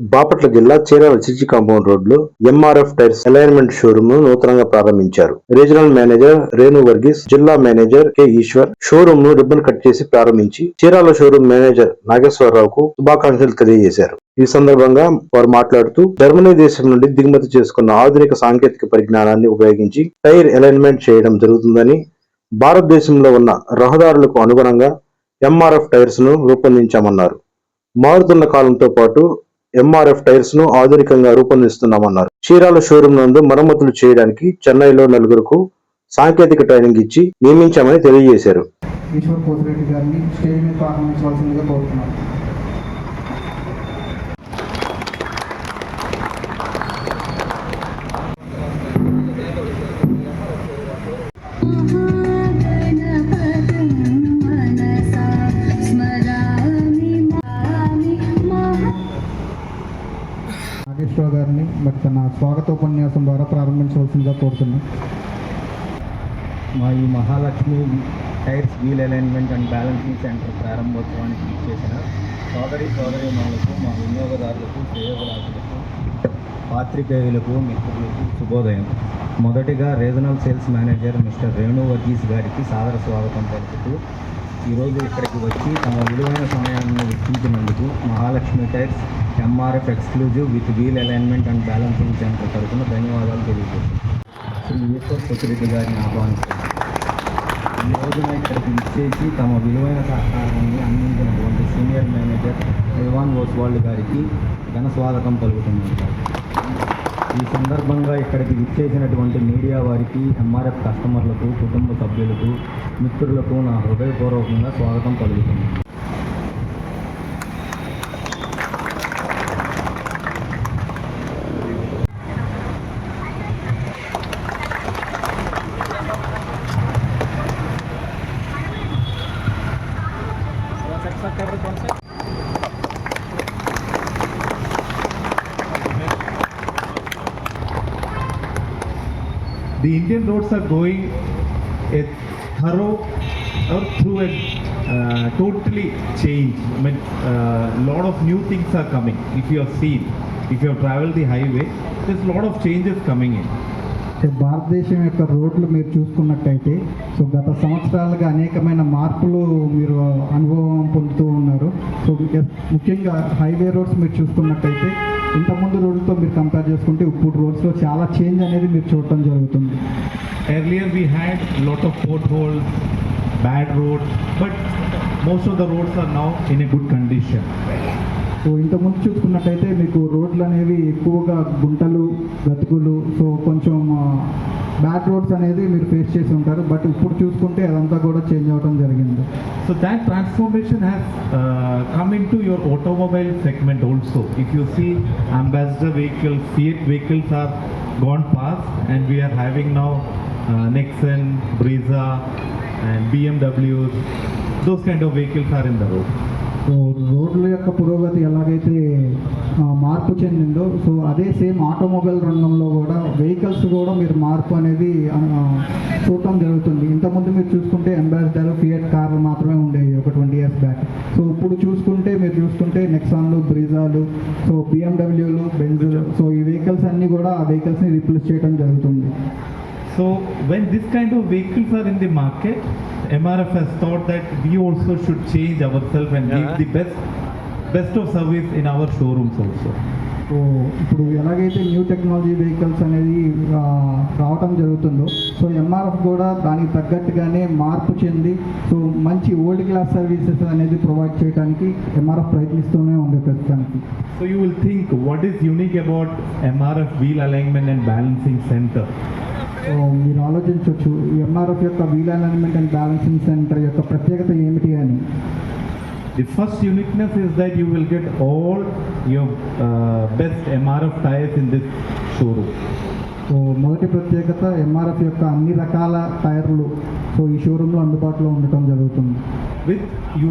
బాపట్ల జిల్లా Chirala CG compound రోడ్లో MRF tyres alignment షోరూమ్ను నూతనంగా ప్రారంభించారు. రీజనల్ మేనేజర్ రేణు వర్గీస్ జిల్లా మేనేజర్ కె ఈశ్వర్ షోరూమ్ను రిబ్బన్ కట్ చేసి ప్రారంభించి చీరాల షోరూమ్ మేనేజర్ నాగేశ్వరరావుకు శుభాకాంక్షలు తెలియజేశారు. ఈ సందర్భంగా వారు మాట్లాడుతూ జర్మనీ దేశం నుండి దిగుమతి చేసుకున్న ఆధునిక సాంకేతిక పరిజ్ఞానాన్ని ఉపయోగించి టైర్ అలైన్మెంట్ చేయడం జరుగుతుందని భారతదేశంలో ఉన్న రహదారులకు అనుగుణంగా ఎంఆర్ఎఫ్ టైర్స్ను రూపొందించామన్నారు. మారుతున్న కాలంతో పాటు ఎంఆర్ఎఫ్ టైర్స్ను ఆధునికంగా రూపొందిస్తున్నామన్నారు. చీరాల షోరూం నందు మరమ్మతులు చేయడానికి చెన్నైలో నలుగురుకు సాంకేతిక ట్రైనింగ్ ఇచ్చి నియమించామని తెలియజేశారు. గారిని మరి తన స్వాగతోపన్యాసం ద్వారా ప్రారంభించవలసిందిగా కోరుతున్నాను. మా ఈ Mahalakshmi tyres wheel alignment and balancing centre ప్రారంభోత్సవానికి చేసిన సోదరి సోదరిమానులకు మా వినియోగదారులకు శ్రేయోగదారులకు పాత్రికేయులకు మిత్రులకు శుభోదయం. మొదటిగా regional sales manager mister Renu Varghese గారికి సాదర స్వాగతం పలుకుతూ ఈరోజు ఇక్కడికి వచ్చి తమ విలువైన సమయాన్ని వెచ్చించినందుకు Mahalakshmi tyres MRF exclusive with wheel alignment and balancing centre తరఫున ధన్యవాదాలు తెలియజేస్తున్నాను శ్రీ ఈశ్వర్ గారిని ఆహ్వానిస్తున్నాను ఈ రోజున ఇక్కడికి ఇచ్చేసి తమ విలువైన సహకారాన్ని అందించినటువంటి సీనియర్ మేనేజర్ రేవాన్ ఓస్వాల్డ్ గారికి ఘన స్వాగతం పలుకుతున్నాను ఈ సందర్భంగా ఇక్కడికి విచ్చేసినటువంటి మీడియా వారికి ఎంఆర్ఎఫ్ కస్టమర్లకు కుటుంబ సభ్యులకు మిత్రులకు నా హృదయపూర్వకంగా స్వాగతం పలుకుతున్నాను the Indian roads are going a thorough or through a uh, totally change. I mean, a uh, lot of new things are coming. If you have seen, if you have traveled the highway, there's a lot of changes coming in. భారతదేశం యొక్క రోడ్లు మీరు చూసుకున్నట్టయితే so గత సంవత్సరాలుగా అనేకమైన మార్పులు మీరు అనుభవం పొందుతూ ఉన్నారు సో ముఖ్యంగా హైవే రోడ్స్ మీరు చూసుకున్నట్టయితే ఇంతకుముందు రోడ్లతో మీరు కంపేర్ చేసుకుంటే ఇప్పుడు రోడ్స్లో చాలా చేంజ్ అనేది మీరు చూడటం జరుగుతుంది Earlier we had a lot of potholes, bad roads, but most of the roads are now in a good condition. So ఇంతకుముందు చూసుకున్నట్టయితే మీకు రోడ్లు అనేవి ఎక్కువగా గుంటలు గతుకులు సో కొంచెం బ్యాక్ రోడ్స్ అనేది మీరు ఫేస్ చేసి ఉంటారు. బట్ ఇప్పుడు చూసుకుంటే అదంతా కూడా చేంజ్ అవడం జరిగింది. So that transformation has come into your automobile segment also if you see Ambassador vehicle Fiat vehicles are gone pass and we are having now Nexon Brezza and BMW those kind of vehicles are in the road so రోడ్ల యొక్క పురోగతి ఎలాగైతే మార్పు చెందిందో. So అదే same automobile రంగంలో కూడా vehicles కూడా మీరు మార్పు అనేది చూడటం జరుగుతుంది. ఇంతకుముందు మీరు చూసుకుంటే అంబాసిడర్ ఫియట్ కార్లు మాత్రమే ఉండేవి ఒక ట్వంటీ ఇయర్స్ బ్యాక్. సో ఇప్పుడు చూసుకుంటే మీరు చూసుకుంటే నెక్సాన్లు బ్రీజాలు సో బిఎండబ్ల్యూలు బెంజులు సో ఈ వెహికల్స్ అన్నీ కూడా ఆ వెహికల్స్ని రీప్లేస్ చేయడం జరుగుతుంది. So when this kind of vehicles are in the market, MRF has thought that we also should change ourselves and give the best best of service in our showrooms also. So ఇప్పుడు ఎలాగైతే new technology vehicles అనేది రావటం జరుగుతుందో so MRF కూడా దానికి తగ్గట్టుగానే మార్పు చెంది సో మంచి ఓల్డ్ క్లాస్ సర్వీసెస్ అనేది ప్రొవైడ్ చేయడానికి ఎంఆర్ఎఫ్ ప్రయత్నిస్తూనే ఉంది ప్రస్తుతానికి So you will think what is unique about MRF wheel alignment and balancing center? So మీరు ఆలోచించవచ్చు ఎంఆర్ఎఫ్ యొక్క wheel alignment and balancing centre యొక్క ప్రత్యేకత ఏమిటి అని The first uniqueness is that you will get all your uh, best MRF tires in this showroom. So మొదటి ప్రత్యేకత MRF యొక్క అన్ని రకాల టైర్లు సో ఈ షోరూంలో అందుబాటులో ఉండటం జరుగుతుంది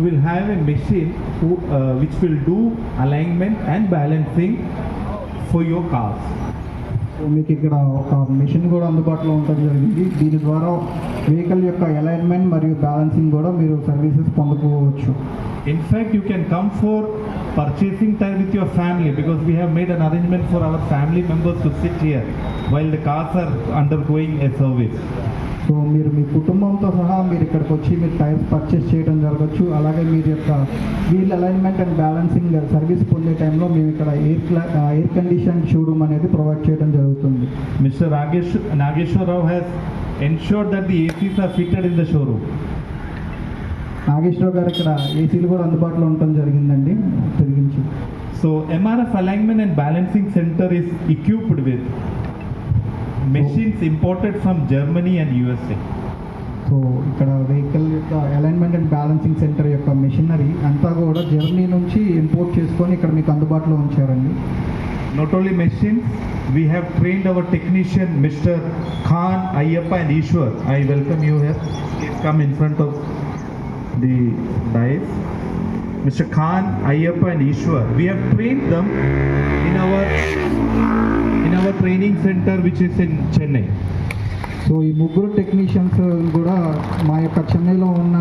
will have a machine who, uh, which will do alignment and balancing for your cars. So మీకు ఇక్కడ ఒక మిషన్ కూడా అందుబాటులో ఉండటం జరిగింది దీని ద్వారా వెహికల్ యొక్క అలైన్మెంట్ మరియు బ్యాలెన్సింగ్ కూడా మీరు సర్వీసెస్ పొందుకోవచ్చు in fact you can come for purchasing time with your family because we have made an arrangement for our family members to sit here while the cars are undergoing a service so మీరు మీ కుటుంబంతో సహా మీరు ఇక్కడికి వచ్చి మీరు tyres purchase చేయడం జరగచ్చు. అలాగే మీరు యొక్క wheel alignment and balancing service పొందే టైంలో మేము ఇక్కడ ఎయిర్ క్లా ఎయిర్ కండిషన్ షోరూమ్ అనేది ప్రొవైడ్ చేయడం జరుగుతుంది. Mister Nageswara Rao has ensure that the ACs are fitted in the showroom Nageswararao గారు ఇక్కడ ఏసీలు కూడా అందుబాటులో ఉండటం జరిగిందండి. తిరిగించి so MRF alignment and balancing centre is equipped with machines imported from Germany and USA so ఇక్కడ వెహికల్ యొక్క alignment and balancing centre యొక్క మెషినరీ అంతా కూడా జర్మనీ నుంచి ఇంపోర్ట్ చేసుకొని ఇక్కడ మీకు అందుబాటులో ఉంచారండి. Not only machines we have trained our technician mister Khan Ayyappa and Eshwar I welcome you have come in front of the dais. Mr. Khan, Ayyappa and Ishwar. We have trained them in our in our training center which is in Chennai. So ఈ ముగ్గురు technicians కూడా మా యొక్క చెన్నైలో ఉన్న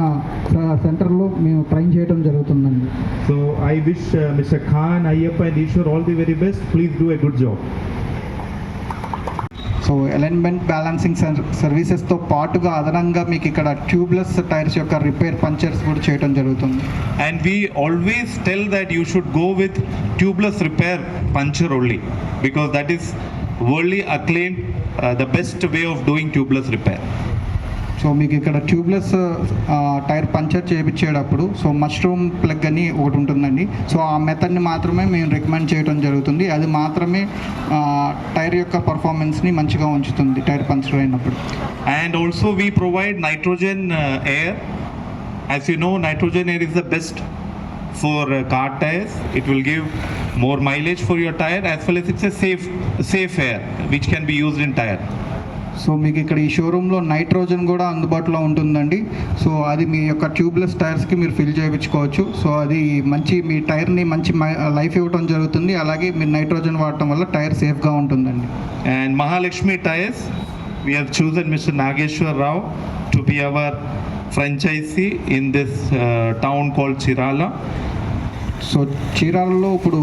స- సెంటర్లో మేము ట్రైన్ చేయడం జరుగుతుందండి So I wish uh, Mr. Khan, Ayyappa and Ishwar all the very best. Please do a good job. So alignment balancing సర్వీసెస్తో పాటుగా అదనంగా మీకు ఇక్కడ ట్యూబ్లెస్ టైర్స్ యొక్క రిపేర్ పంచర్స్ కూడా చేయడం జరుగుతుంది. And we always tell that you should go with tubeless repair puncture only because that is only acclaim the best way of doing tubeless repair so మీకు ఇక్కడ ట్యూబ్లెస్ టైర్ పంచర్ చేయించేటప్పుడు so mushroom plug అని ఒకటి ఉంటుందండి. So ఆ మెథడ్ని మాత్రమే మేము recommend చేయడం జరుగుతుంది. అది మాత్రమే టైర్ యొక్క పర్ఫార్మెన్స్ని మంచిగా ఉంచుతుంది టైర్ పంచర్ అయినప్పుడు. And also we provide nitrogen air as you know nitrogen air is the best for car tyres it will give more mileage for your tyre as well as it's a safe safe air which can be used in tyre so మీకు ఇక్కడ ఈ షోరూంలో nitrogen కూడా అందుబాటులో ఉంటుందండి so అది మీ యొక్క tubeless టైర్స్కి మీరు ఫిల్ చేయించుకోవచ్చు సో అది మంచి మీ టైర్ని మంచి లైఫ్ ఇవ్వడం జరుగుతుంది అలాగే మీరు నైట్రోజన్ వాడటం వల్ల టైర్ సేఫ్గా ఉంటుందండి And Mahalakshmi Tires, we have chosen Mr. Nageshwar Rao to be our franchisee in this uh, town called Chirala. So చీరాలలో ఇప్పుడు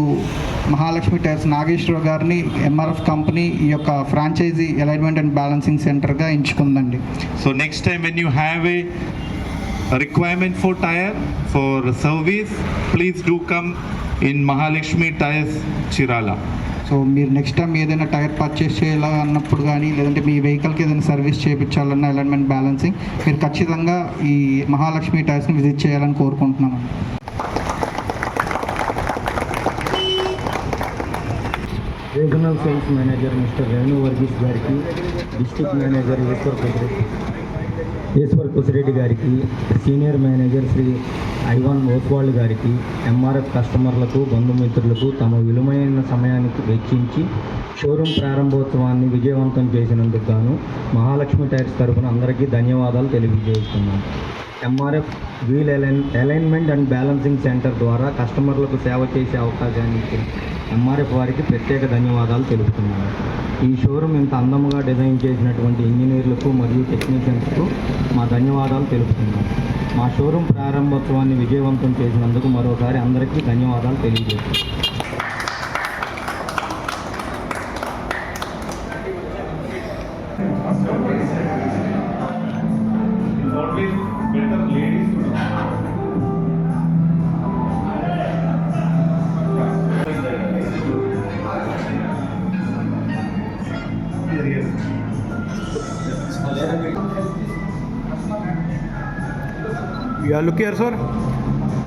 మహాలక్ష్మి టైర్స్ నాగేశ్వర గారిని ఎంఆర్ఎఫ్ కంపెనీ ఈ యొక్క ఫ్రాంచైజీ అలైన్మెంట్ అండ్ బ్యాలెన్సింగ్ సెంటర్గా ఎంచుకుందండి next time when you have a a requirement for tire for service, please do come in Mahalakshmi Tires Chirala. So మీరు next time ఏదైనా tyre purchase చేయాలన్నప్పుడు కానీ లేదంటే మీ వెహికల్కి ఏదైనా సర్వీస్ చేయించాలన్న అలైన్మెంట్ బ్యాలెన్సింగ్ మీరు ఖచ్చితంగా ఈ మహాలక్ష్మి టైర్స్ని విజిట్ చేయాలని కోరుకుంటున్నాను regional sales manager mister Renu Varghese గారికి డిస్టిక్ మేనేజర్ ఈశ్వర్ కుసిరెడ్డి ఈశ్వర్ కుసిరెడ్డి గారికి senior manager Shri Ivan Oswal గారికి ఎంఆర్ఎఫ్ కస్టమర్లకు బంధుమిత్రులకు తమ విలువైన సమయానికి వెచ్చించి షోరూమ్ ప్రారంభోత్సవాన్ని విజయవంతం చేసినందుకు గాను మహాలక్ష్మి టైర్స్ తరఫున అందరికీ ధన్యవాదాలు తెలియజేస్తున్నాను. MRF wheel align alignment and balancing centre ద్వారా కస్టమర్లకు సేవ చేసే అవకాశాన్ని ఇచ్చిన ఎంఆర్ఎఫ్ వారికి ప్రత్యేక ధన్యవాదాలు తెలుపుతున్నాను. ఈ షోరూమ్ ఇంత అందముగా డిజైన్ చేసినటువంటి ఇంజనీర్లకు మరియు టెక్నీషియన్స్కు మా ధన్యవాదాలు తెలుపుతున్నాను. మా షోరూమ్ ప్రారంభోత్సవాన్ని విజయవంతం చేసినందుకు మరోసారి అందరికీ ధన్యవాదాలు తెలియజేస్తున్నాను. You are looking here, sir.